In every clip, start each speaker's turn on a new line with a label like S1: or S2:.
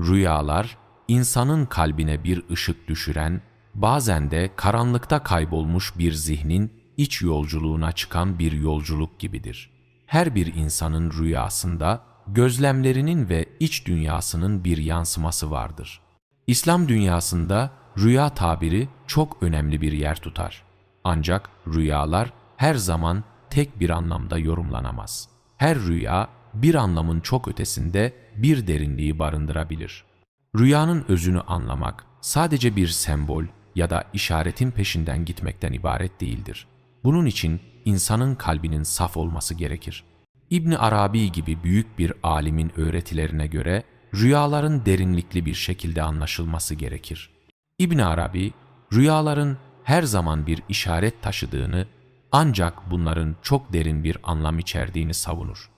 S1: Rüyalar, insanın kalbine bir ışık düşüren, bazen de karanlıkta kaybolmuş bir zihnin iç yolculuğuna çıkan bir yolculuk gibidir. Her bir insanın rüyasında gözlemlerinin ve iç dünyasının bir yansıması vardır. İslam dünyasında rüya tabiri çok önemli bir yer tutar. Ancak rüyalar her zaman tek bir anlamda yorumlanamaz. Her rüya bir anlamın çok ötesinde bir derinliği barındırabilir. Rüyanın özünü anlamak sadece bir sembol ya da işaretin peşinden gitmekten ibaret değildir. Bunun için insanın kalbinin saf olması gerekir. İbn Arabi gibi büyük bir alimin öğretilerine göre rüyaların derinlikli bir şekilde anlaşılması gerekir. İbn Arabi, rüyaların her zaman bir işaret taşıdığını ancak bunların çok derin bir anlam içerdiğini savunur.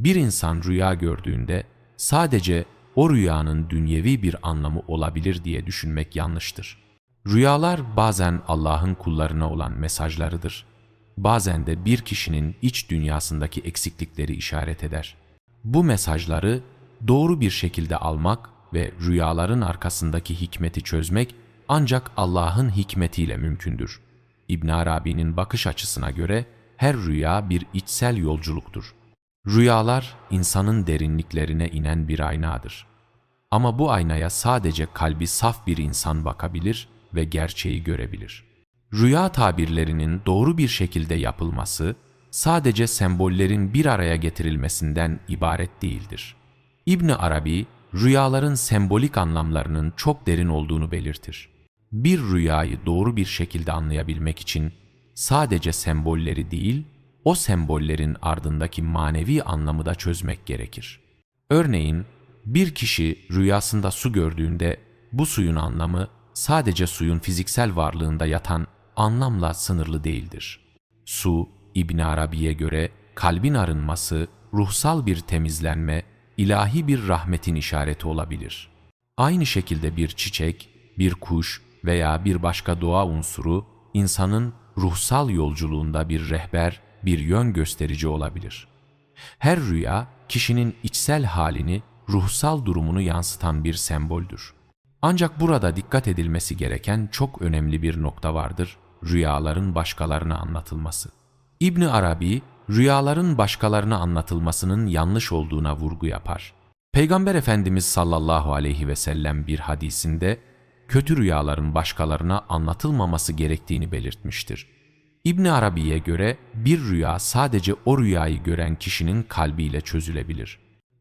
S1: Bir insan rüya gördüğünde sadece o rüyanın dünyevi bir anlamı olabilir diye düşünmek yanlıştır. Rüyalar bazen Allah'ın kullarına olan mesajlarıdır. Bazen de bir kişinin iç dünyasındaki eksiklikleri işaret eder. Bu mesajları doğru bir şekilde almak ve rüyaların arkasındaki hikmeti çözmek ancak Allah'ın hikmetiyle mümkündür. İbn Arabi'nin bakış açısına göre her rüya bir içsel yolculuktur. Rüyalar insanın derinliklerine inen bir aynadır. Ama bu aynaya sadece kalbi saf bir insan bakabilir ve gerçeği görebilir. Rüya tabirlerinin doğru bir şekilde yapılması sadece sembollerin bir araya getirilmesinden ibaret değildir. İbn Arabi rüyaların sembolik anlamlarının çok derin olduğunu belirtir. Bir rüyayı doğru bir şekilde anlayabilmek için sadece sembolleri değil, o sembollerin ardındaki manevi anlamı da çözmek gerekir. Örneğin bir kişi rüyasında su gördüğünde bu suyun anlamı sadece suyun fiziksel varlığında yatan anlamla sınırlı değildir. Su, İbn Arabi'ye göre kalbin arınması, ruhsal bir temizlenme, ilahi bir rahmetin işareti olabilir. Aynı şekilde bir çiçek, bir kuş veya bir başka doğa unsuru insanın ruhsal yolculuğunda bir rehber, bir yön gösterici olabilir. Her rüya kişinin içsel halini, ruhsal durumunu yansıtan bir semboldür. Ancak burada dikkat edilmesi gereken çok önemli bir nokta vardır, rüyaların başkalarına anlatılması. İbn Arabi, rüyaların başkalarına anlatılmasının yanlış olduğuna vurgu yapar. Peygamber Efendimiz sallallahu aleyhi ve sellem bir hadisinde, kötü rüyaların başkalarına anlatılmaması gerektiğini belirtmiştir. İbn Arabi'ye göre bir rüya sadece o rüyayı gören kişinin kalbiyle çözülebilir.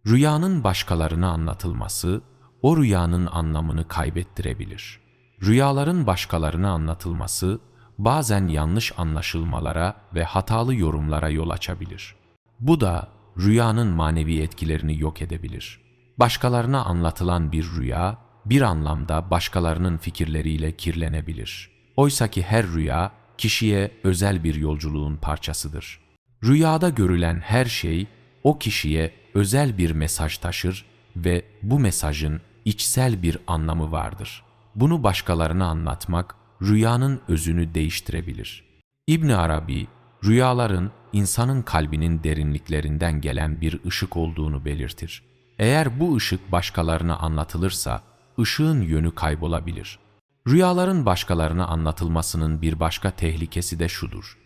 S1: Rüyanın başkalarına anlatılması, o rüyanın anlamını kaybettirebilir. Rüyaların başkalarına anlatılması, bazen yanlış anlaşılmalara ve hatalı yorumlara yol açabilir. Bu da rüyanın manevi etkilerini yok edebilir. Başkalarına anlatılan bir rüya, bir anlamda başkalarının fikirleriyle kirlenebilir. Oysaki her rüya, kişiye özel bir yolculuğun parçasıdır. Rüyada görülen her şey, o kişiye özel bir mesaj taşır ve bu mesajın içsel bir anlamı vardır. Bunu başkalarına anlatmak, rüyanın özünü değiştirebilir. İbn Arabi, rüyaların insanın kalbinin derinliklerinden gelen bir ışık olduğunu belirtir. Eğer bu ışık başkalarına anlatılırsa, ışığın yönü kaybolabilir. Rüyaların başkalarına anlatılmasının bir başka tehlikesi de şudur.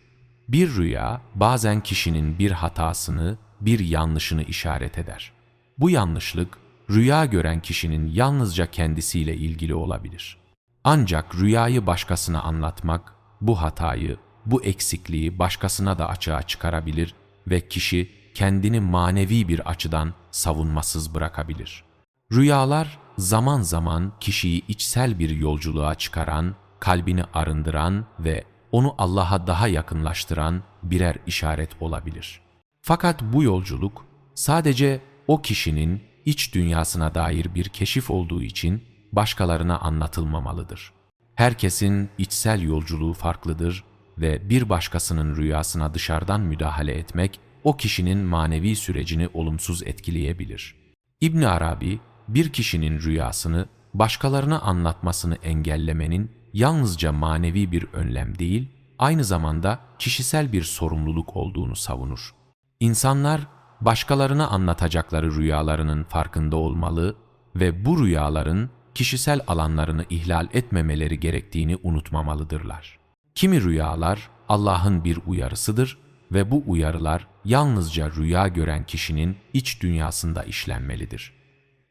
S1: Bir rüya bazen kişinin bir hatasını, bir yanlışını işaret eder. Bu yanlışlık rüya gören kişinin yalnızca kendisiyle ilgili olabilir. Ancak rüyayı başkasına anlatmak bu hatayı, bu eksikliği başkasına da açığa çıkarabilir ve kişi kendini manevi bir açıdan savunmasız bırakabilir. Rüyalar zaman zaman kişiyi içsel bir yolculuğa çıkaran, kalbini arındıran ve onu Allah'a daha yakınlaştıran birer işaret olabilir. Fakat bu yolculuk sadece o kişinin iç dünyasına dair bir keşif olduğu için başkalarına anlatılmamalıdır. Herkesin içsel yolculuğu farklıdır ve bir başkasının rüyasına dışarıdan müdahale etmek o kişinin manevi sürecini olumsuz etkileyebilir. İbn Arabi bir kişinin rüyasını başkalarına anlatmasını engellemenin yalnızca manevi bir önlem değil, aynı zamanda kişisel bir sorumluluk olduğunu savunur. İnsanlar başkalarına anlatacakları rüyalarının farkında olmalı ve bu rüyaların kişisel alanlarını ihlal etmemeleri gerektiğini unutmamalıdırlar. Kimi rüyalar Allah'ın bir uyarısıdır ve bu uyarılar yalnızca rüya gören kişinin iç dünyasında işlenmelidir.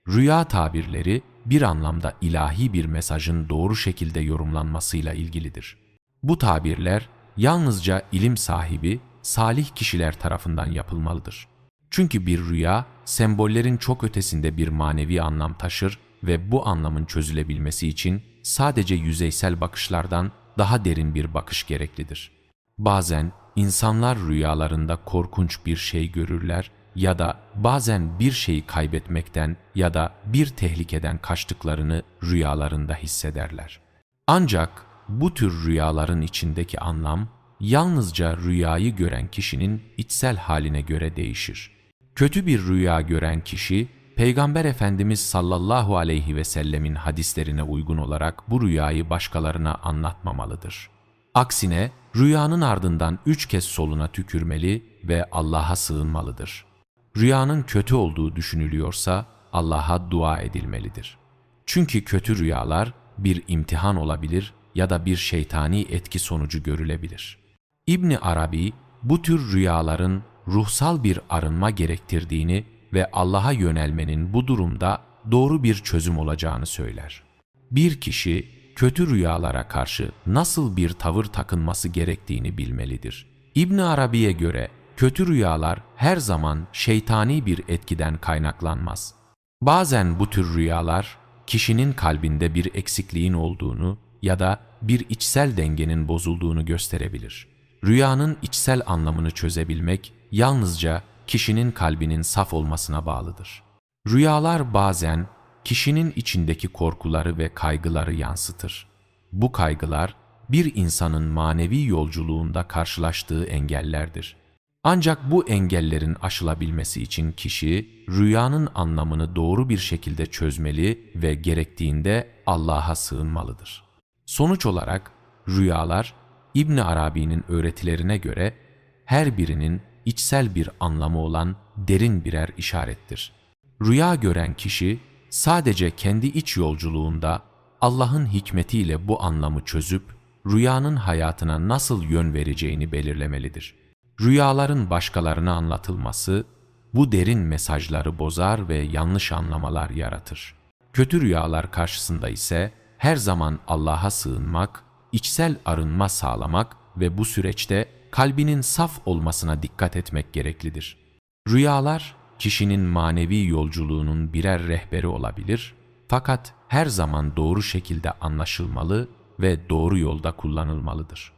S1: Rüya tabirleri bir anlamda ilahi bir mesajın doğru şekilde yorumlanmasıyla ilgilidir. Bu tabirler yalnızca ilim sahibi, salih kişiler tarafından yapılmalıdır. Çünkü bir rüya sembollerin çok ötesinde bir manevi anlam taşır ve bu anlamın çözülebilmesi için sadece yüzeysel bakışlardan daha derin bir bakış gereklidir. Bazen insanlar rüyalarında korkunç bir şey görürler ya da bazen bir şeyi kaybetmekten ya da bir tehlikeden kaçtıklarını rüyalarında hissederler. Ancak bu tür rüyaların içindeki anlam yalnızca rüyayı gören kişinin içsel haline göre değişir. Kötü bir rüya gören kişi Peygamber Efendimiz sallallahu aleyhi ve sellemin hadislerine uygun olarak bu rüyayı başkalarına anlatmamalıdır. Aksine rüyanın ardından üç kez soluna tükürmeli ve Allah'a sığınmalıdır. Rüyanın kötü olduğu düşünülüyorsa Allah'a dua edilmelidir. Çünkü kötü rüyalar bir imtihan olabilir ya da bir şeytani etki sonucu görülebilir. İbni Arabi bu tür rüyaların ruhsal bir arınma gerektirdiğini ve Allah'a yönelmenin bu durumda doğru bir çözüm olacağını söyler. Bir kişi kötü rüyalara karşı nasıl bir tavır takınması gerektiğini bilmelidir. İbn Arabi'ye göre kötü rüyalar her zaman şeytani bir etkiden kaynaklanmaz. Bazen bu tür rüyalar kişinin kalbinde bir eksikliğin olduğunu ya da bir içsel dengenin bozulduğunu gösterebilir. Rüyanın içsel anlamını çözebilmek yalnızca kişinin kalbinin saf olmasına bağlıdır. Rüyalar bazen kişinin içindeki korkuları ve kaygıları yansıtır. Bu kaygılar bir insanın manevi yolculuğunda karşılaştığı engellerdir. Ancak bu engellerin aşılabilmesi için kişi rüyanın anlamını doğru bir şekilde çözmeli ve gerektiğinde Allah'a sığınmalıdır. Sonuç olarak rüyalar İbn Arabi'nin öğretilerine göre her birinin içsel bir anlamı olan derin birer işarettir. Rüya gören kişi sadece kendi iç yolculuğunda Allah'ın hikmetiyle bu anlamı çözüp rüyanın hayatına nasıl yön vereceğini belirlemelidir. Rüyaların başkalarına anlatılması bu derin mesajları bozar ve yanlış anlamalar yaratır. Kötü rüyalar karşısında ise her zaman Allah'a sığınmak, içsel arınma sağlamak ve bu süreçte kalbinin saf olmasına dikkat etmek gereklidir. Rüyalar kişinin manevi yolculuğunun birer rehberi olabilir fakat her zaman doğru şekilde anlaşılmalı ve doğru yolda kullanılmalıdır.